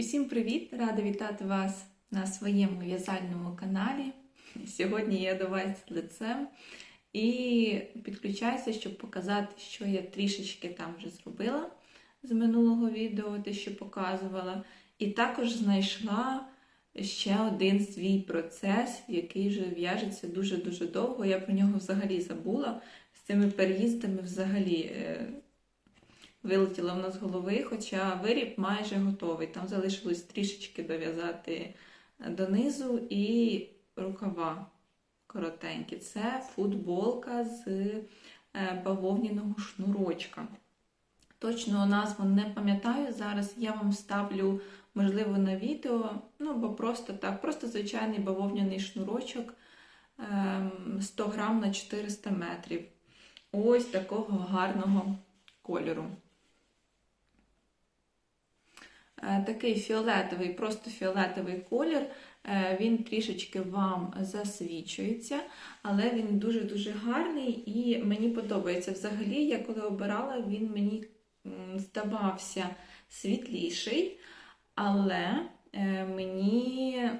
Усім привіт! Рада вітати вас на своєму в'язальному каналі. Сьогодні я до вас лицем і підключаюся, щоб показати, що я трішечки там вже зробила з минулого відео, те, що показувала. І також знайшла ще один свій процес, який вже в'яжеться дуже-дуже довго. Я про нього взагалі забула. З цими переїздами взагалі. Вилетіло в нас з голови, хоча виріб майже готовий. Там залишилось трішечки дов'язати донизу і рукава коротенькі. Це футболка з е, бавовняного шнурочка. Точно назву не пам'ятаю. Зараз я вам ставлю, можливо, на відео, ну або просто так, просто звичайний бавовняний шнурочок ем, 100 грам на 400 метрів. Ось такого гарного кольору. Е, Такий фіолетовий, просто фіолетовий колір, е, він трішечки вам засвічується, але він дуже-дуже гарний і мені подобається. Взагалі, я коли обирала, він мені здавався світліший, але е, мені,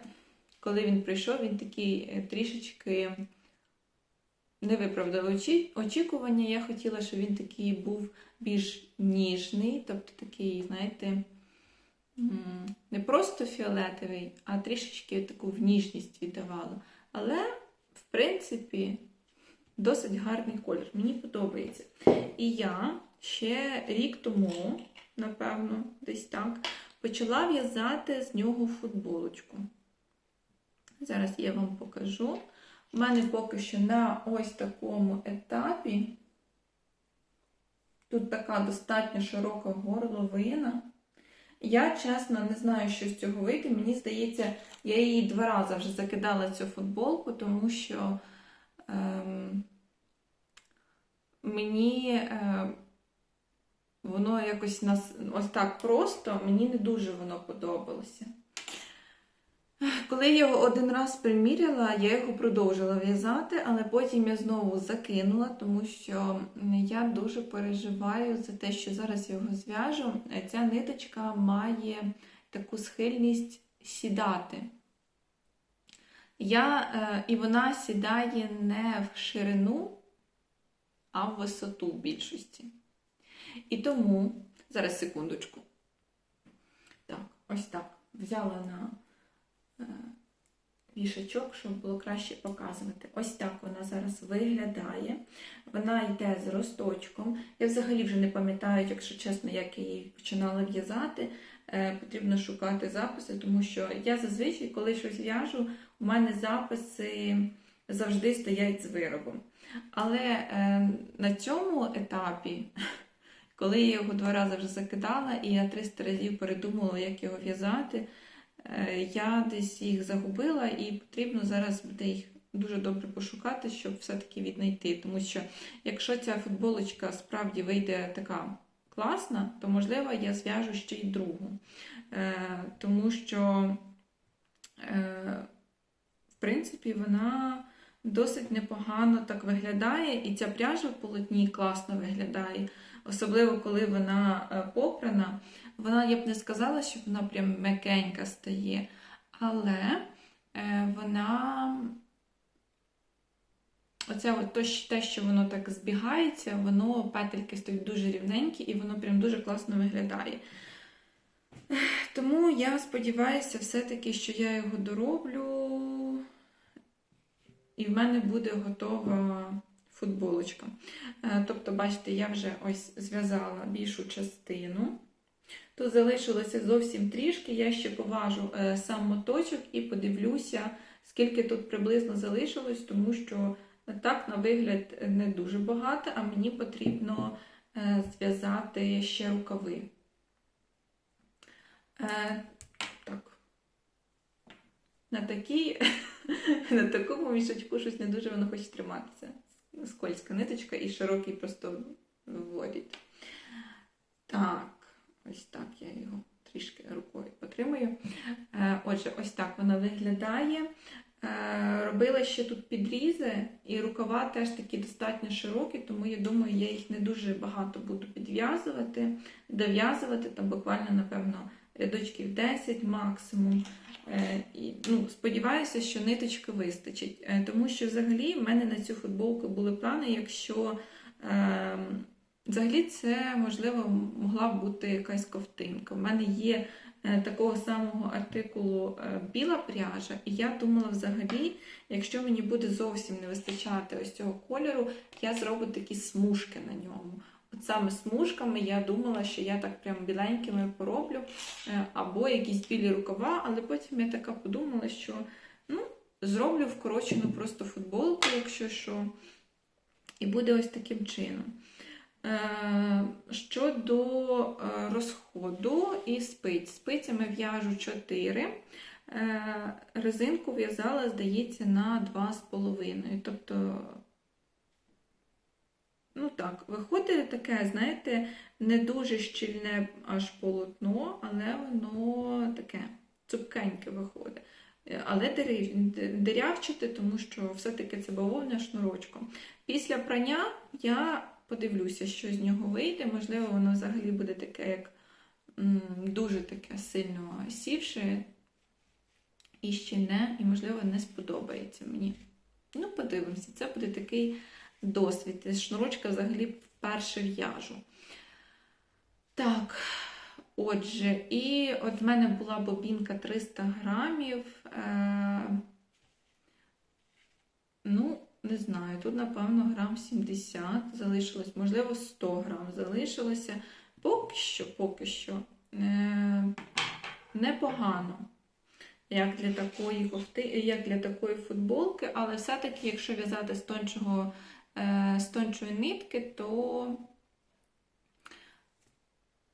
коли він прийшов, він такий трішечки не виправдав очікування. Я хотіла, щоб він такий був більш ніжний, тобто такий, знаєте, не просто фіолетовий, а трішечки таку в ніжність віддавала. Але, в принципі, досить гарний колір. Мені подобається. І я ще рік тому, напевно, десь так, почала в'язати з нього футболочку. Зараз я вам покажу. У мене поки що на ось такому етапі. Тут така достатньо широка горловина. Я, чесно, не знаю, що з цього вийде. Мені здається, я її два рази вже закидала цю футболку, тому що ем, мені е, воно якось нас, ось так просто, мені не дуже воно подобалося. Коли я його один раз приміряла, я його продовжила в'язати, але потім я знову закинула, тому що я дуже переживаю за те, що зараз його зв'яжу. Ця ниточка має таку схильність сідати. Я, е, І вона сідає не в ширину, а в висоту в більшості. І тому, зараз секундочку. Так, ось так. Взяла на вішачок, щоб було краще показувати. Ось так вона зараз виглядає. Вона йде з росточком. Я взагалі вже не пам'ятаю, якщо чесно, як я її починала в'язати. Е, Потрібно шукати записи, тому що я зазвичай, коли щось в'яжу, у мене записи завжди стоять з виробом. Але е, на цьому етапі, коли я його два рази вже закидала, і я 300 разів передумала, як його в'язати, е, я десь їх загубила, і потрібно зараз буде їх дуже добре пошукати, щоб все-таки віднайти. Тому що якщо ця футболочка справді вийде така класна, то можливо я зв'яжу ще й другу. Е, Тому що, е, в принципі, вона досить непогано так виглядає, і ця пряжа в полотні класно виглядає, особливо коли вона е, попрана. Вона, я б не сказала, що вона прям м'якенька стає, але е, вона. Оце от то, те, що воно так збігається, воно петельки стоять дуже рівненькі і воно прям дуже класно виглядає. Тому я сподіваюся, все-таки, що я його дороблю, і в мене буде готова футболочка. Е, Тобто, бачите, я вже ось зв'язала більшу частину. Тут залишилося зовсім трішки. Я ще поважу е, сам моточок і подивлюся, скільки тут приблизно залишилось, тому що так, на вигляд, не дуже багато, а мені потрібно е, зв'язати ще рукави. Е, так. На, такій, на такому мішечку щось не дуже воно хоче триматися. Скользька ниточка і широкий просто вводить. Так, ось так я його трішки рукою потримую. Е, Отже, ось так вона виглядає. Е, Робила ще тут підрізи, і рукава теж такі достатньо широкі, тому я думаю, я їх не дуже багато буду підв'язувати, дов'язувати, там буквально, напевно, рядочків 10 максимум. Е, І, ну, сподіваюся, що ниточки вистачить. Тому що взагалі в мене на цю футболку були плани, якщо е, взагалі це можливо могла б бути якась ковтинка. У мене є е, такого самого артикулу е, біла пряжа, і я думала взагалі, якщо мені буде зовсім не вистачати ось цього кольору, я зроблю такі смужки на ньому. От саме смужками я думала, що я так прям біленькими пороблю, е, або якісь білі рукава, але потім я така подумала, що ну, зроблю вкорочену просто футболку, якщо що, і буде ось таким чином. Е, Щодо е, розходу і спиць. Спицями в'яжу 4. Е, Резинку в'язала, здається, на 2,5. Тобто, ну так, виходить таке, знаєте, не дуже щільне аж полотно, але воно таке цупкеньке виходить. Але дирив- тому що все-таки це бавовна шнурочком. Після прання я подивлюся, що з нього вийде. Можливо, воно взагалі буде таке, як дуже таке сильно сівше і щільне, і, можливо, не сподобається мені. Ну, подивимося, це буде такий досвід. Шнурочка взагалі вперше в'яжу. Так, отже, і от в мене була бобінка 300 грамів. Е, ну, не знаю, тут, напевно, грам 70 залишилось, можливо, 100 грам залишилося. Поки що, поки що е, непогано, як для такої кофти, як для такої футболки, але все-таки, якщо в'язати з е, з тончої нитки, то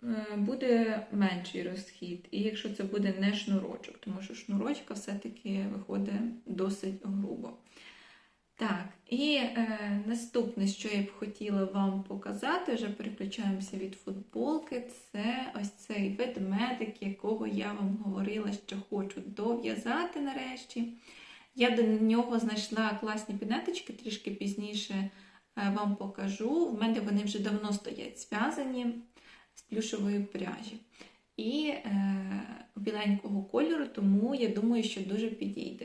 е, буде менший розхід. І якщо це буде не шнурочок, тому що шнурочка все-таки виходить досить грубо. Так, і е, наступне, що я б хотіла вам показати, вже переключаємося від футболки, це ось цей ведмедик, якого я вам говорила, що хочу дов'язати нарешті. Я до нього знайшла класні пінеточки, трішки пізніше е, вам покажу. В мене вони вже давно стоять зв'язані з плюшової пряжі. І е, біленького кольору, тому я думаю, що дуже підійде.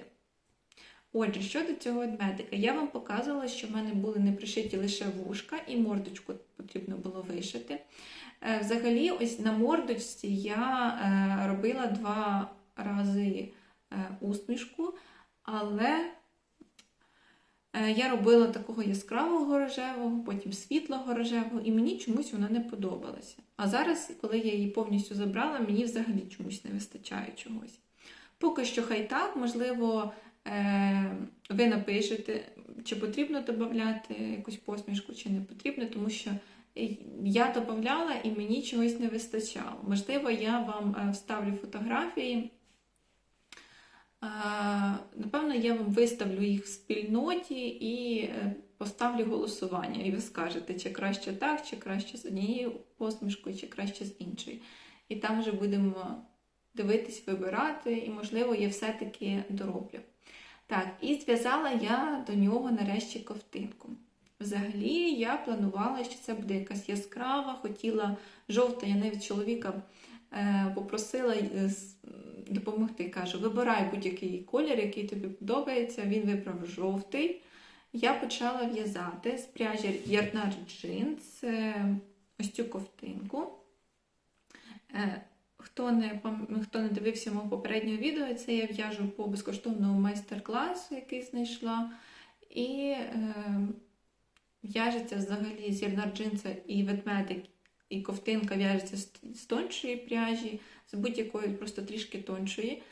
Отже, щодо цього ведмедика, я вам показувала, що в мене були не пришиті лише вушка, і мордочку потрібно було вишити. Е, Взагалі, ось на мордочці я е, робила два рази е, усмішку, але я робила такого яскравого рожевого, потім світлого рожевого, і мені чомусь вона не подобалася. А зараз, коли я її повністю забрала, мені взагалі чомусь не вистачає чогось. Поки що хай так, можливо, ви напишете, чи потрібно додати якусь посмішку, чи не потрібно, тому що я додавала і мені чогось не вистачало. Можливо, я вам е, вставлю фотографії. Е, Напевно, я вам виставлю їх в спільноті і е, поставлю голосування. І ви скажете, чи краще так, чи краще з однією посмішкою, чи краще з іншою. І там вже будемо дивитись, вибирати, і, можливо, я все-таки дороблю. Так, і зв'язала я до нього нарешті ковтинку. Взагалі, я планувала, що це буде якась яскрава, хотіла жовта, я навіть чоловіка е, попросила е, допомогти. Кажу, вибирай будь-який колір, який тобі подобається. Він вибрав жовтий. Я почала в'язати з пряжі Ярнар Jeans е, ось цю ковтинку. Е, Хто не, хто не дивився мого попереднього відео, це я в'яжу по безкоштовному майстер-класу, який знайшла. І е, в'яжеться взагалі з ярнар джинса і ведмедик, і ковтинка в'яжеться з, з тоншої пряжі, з будь-якої просто трішки тоншої.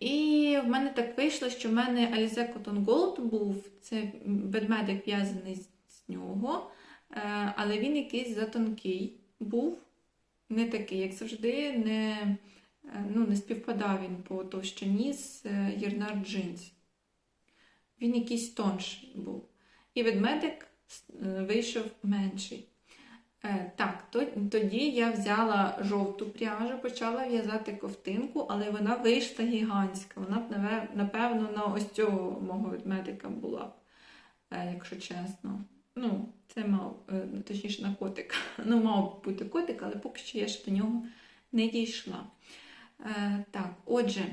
І в мене так вийшло, що в мене Alize Cotton Gold був, це ведмедик в'язаний з нього, е, але він якийсь затонкий був не такий, як завжди, не, е, ну, не співпадав він по товщині з е, Єрнар Джинс. Він якийсь тонший був. І ведмедик е, вийшов менший. Так, то- тоді я взяла жовту пряжу, почала в'язати ковтинку, але вона вийшла гігантська. Вона б, напевно, на ось цього мого ведмедика була б, якщо чесно. Ну, це мав, е, точніше, на котик. Ну, мав бути котик, але поки що я ще до нього не дійшла. Е, так, отже,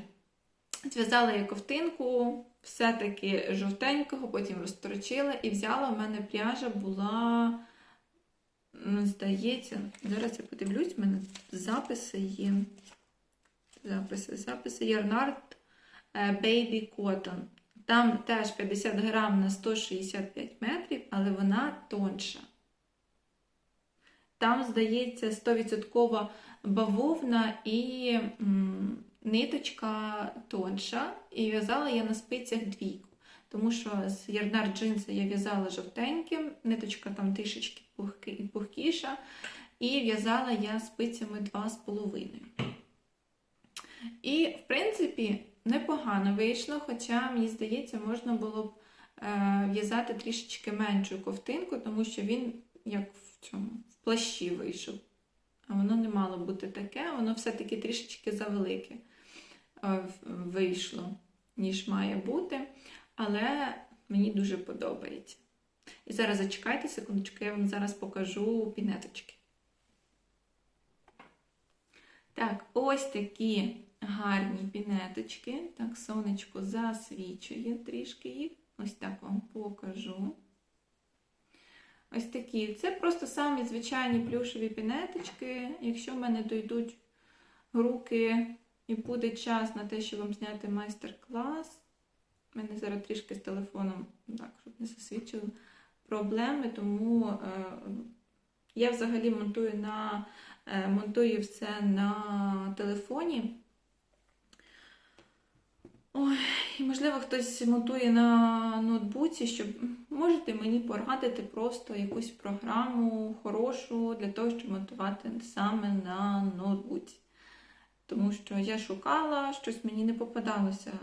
зв'язала я ковтинку, все-таки жовтенького, потім розторочила і взяла в мене пряжа була, здається, зараз я подивлюсь, в мене записи є. Записи, записи Ярнард Baby Cotton. Там теж 50 грам на 165 метрів, але вона тонша. Там, здається, 100% бавовна і ниточка тонша. І в'язала я на спицях двійку. Тому що з ярнар джинси я в'язала жовтеньким, ниточка там трішечки пухкіша. І в'язала я спицями 2,5. І, в принципі, непогано вийшло, хоча, мені здається, можна було б в'язати трішечки меншу ковтинку, тому що він як в цьому в плащі вийшов. А воно не мало бути таке, воно все-таки трішечки завелике е, вийшло, ніж має бути. Але мені дуже подобається. І зараз зачекайте секундочку, я вам зараз покажу пінеточки. Так, ось такі гарні пінеточки. Так, сонечко засвічує трішки їх. Ось так вам покажу. Ось такі. Це просто самі звичайні плюшеві пінеточки. Якщо в мене дойдуть руки і буде час на те, щоб вам зняти майстер-клас. У мене зараз трішки з телефоном, так, щоб не засвідчили проблеми, тому е, я взагалі монтую на е, монтую все на телефоні. Ой, можливо, хтось монтує на ноутбуці, щоб можете мені порадити просто якусь програму хорошу для того, щоб монтувати саме на ноутбуці. Тому що я шукала, щось мені не попадалося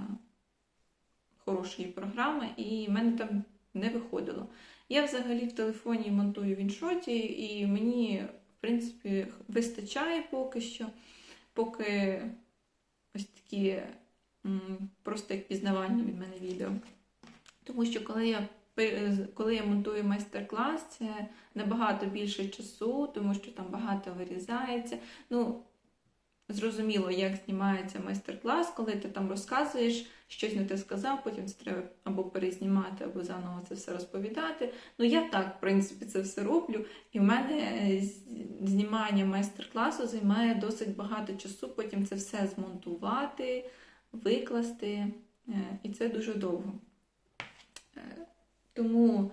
хорошої програми, і в мене там не виходило. Я взагалі в телефоні монтую в іншоті, і мені, в принципі, вистачає поки що, поки ось такі просто як пізнавання від мене відео. Тому що коли я коли я монтую майстер-клас, це набагато більше часу, тому що там багато вирізається. Ну, зрозуміло, як знімається майстер-клас, коли ти там розказуєш, щось не те сказав, потім це треба або перезнімати, або заново це все розповідати. Ну, я так, в принципі, це все роблю. І в мене е, знімання майстер-класу займає досить багато часу, потім це все змонтувати, викласти. е, І це дуже довго. Е, Тому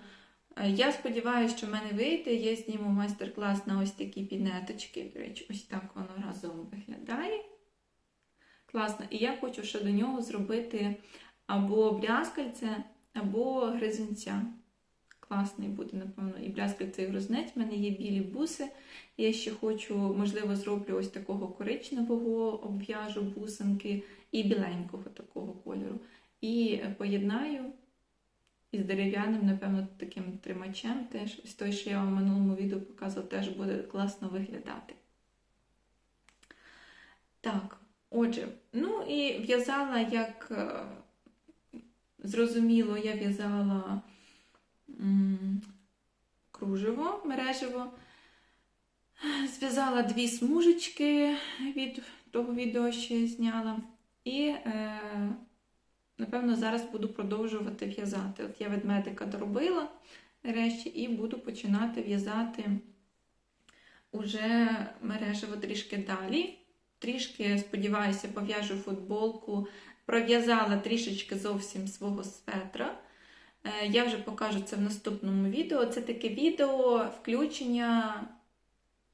е, я сподіваюся, що в мене вийде. Я зніму майстер-клас на ось такі пінеточки. До речі, ось так воно разом виглядає. Класно. І я хочу ще до нього зробити або брязкальце, або гризинця. Класний буде, напевно, і брязкальце, і грознець. У мене є білі буси. Я ще хочу, можливо, зроблю ось такого коричневого, обв'яжу бусинки і біленького такого кольору. І поєднаю із дерев'яним, напевно, таким тримачем теж. Ось той, що я вам в минулому відео показувала, теж буде класно виглядати. Так, отже, ну і в'язала, як е, зрозуміло, я в'язала кружево, мережево. Зв'язала дві смужечки від того відео, що я зняла. І, е, напевно, зараз буду продовжувати в'язати. От я ведмедика доробила нарешті і буду починати в'язати уже мережево трішки далі. Трішки, сподіваюся, пов'яжу футболку. Пров'язала трішечки зовсім свого светра. Е, Я вже покажу це в наступному відео. Це таке відео включення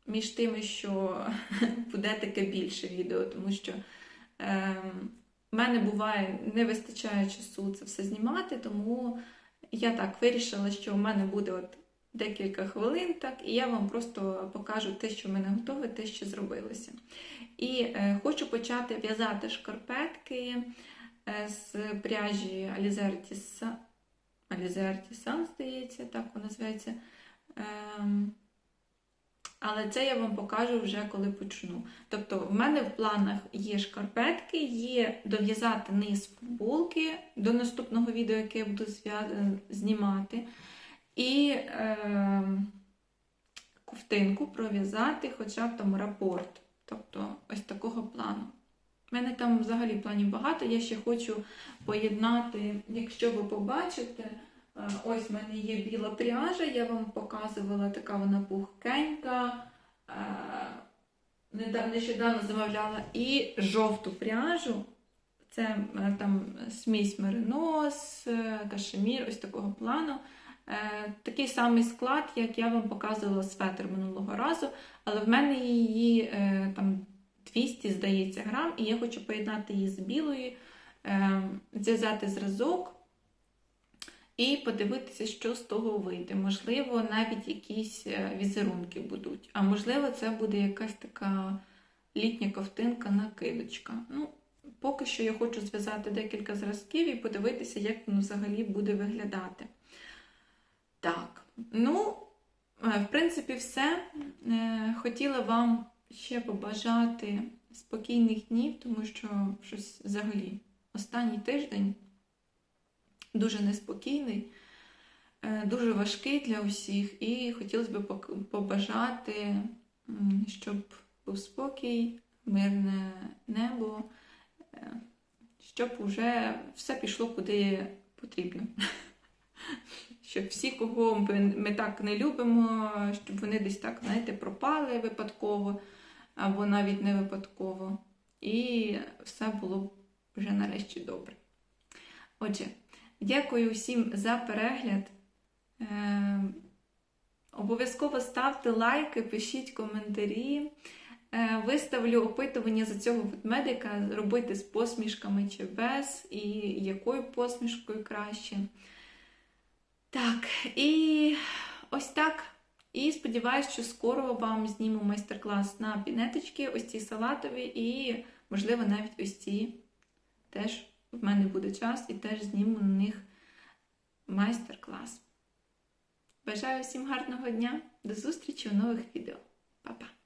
між тими, що буде таке більше відео, тому що е, в мене буває, не вистачає часу це все знімати, тому я так вирішила, що в мене буде от декілька хвилин, так, і я вам просто покажу те, що в мене готове, те, що зробилося. І е, хочу почати в'язати шкарпетки е, з пряжі Alize Artisan, здається, так вона називається. Ем, але це я вам покажу вже коли почну. Тобто, в мене в планах є шкарпетки, є дов'язати низ футболки до наступного відео, яке я буду зв'я- знімати. І е, ковтинку пров'язати хоча б там рапорт Тобто ось такого плану. У мене там взагалі планів багато. Я ще хочу поєднати, якщо ви побачите, е, ось в мене є біла пряжа, я вам показувала, така вона пухкенька. Е, Нещодавно замовляла і жовту пряжу. Це е, там смісь меринос, е, кашемір, ось такого плану. Е, Такий самий склад, як я вам показувала светр минулого разу, але в мене її е, там 200, здається, грам, і я хочу поєднати її з білою, е, зв'язати зразок і подивитися, що з того вийде. Можливо, навіть якісь е, візерунки будуть. А можливо, це буде якась така літня ковтинка накидочка. Ну, поки що я хочу зв'язати декілька зразків і подивитися, як воно взагалі буде виглядати. Так, ну, е, в принципі, все. Е, Хотіла вам ще побажати спокійних днів, тому що щось взагалі останній тиждень дуже неспокійний, е, дуже важкий для усіх, і хотілося б побажати, щоб був спокій, мирне небо, е, щоб уже все пішло куди потрібно. Щоб всі, кого ми, так не любимо, щоб вони десь так, знаєте, пропали випадково або навіть не випадково. І все було вже нарешті добре. Отже, дякую всім за перегляд. Е, обов'язково ставте лайки, пишіть коментарі. Е, Виставлю опитування за цього ведмедика, робити з посмішками чи без, і якою посмішкою краще. Так, і ось так. І сподіваюся, що скоро вам зніму майстер-клас на пінеточки, ось ці салатові, і, можливо, навіть ось ці теж в мене буде час і теж зніму на них майстер-клас. Бажаю всім гарного дня, до зустрічі у нових відео. Па-па!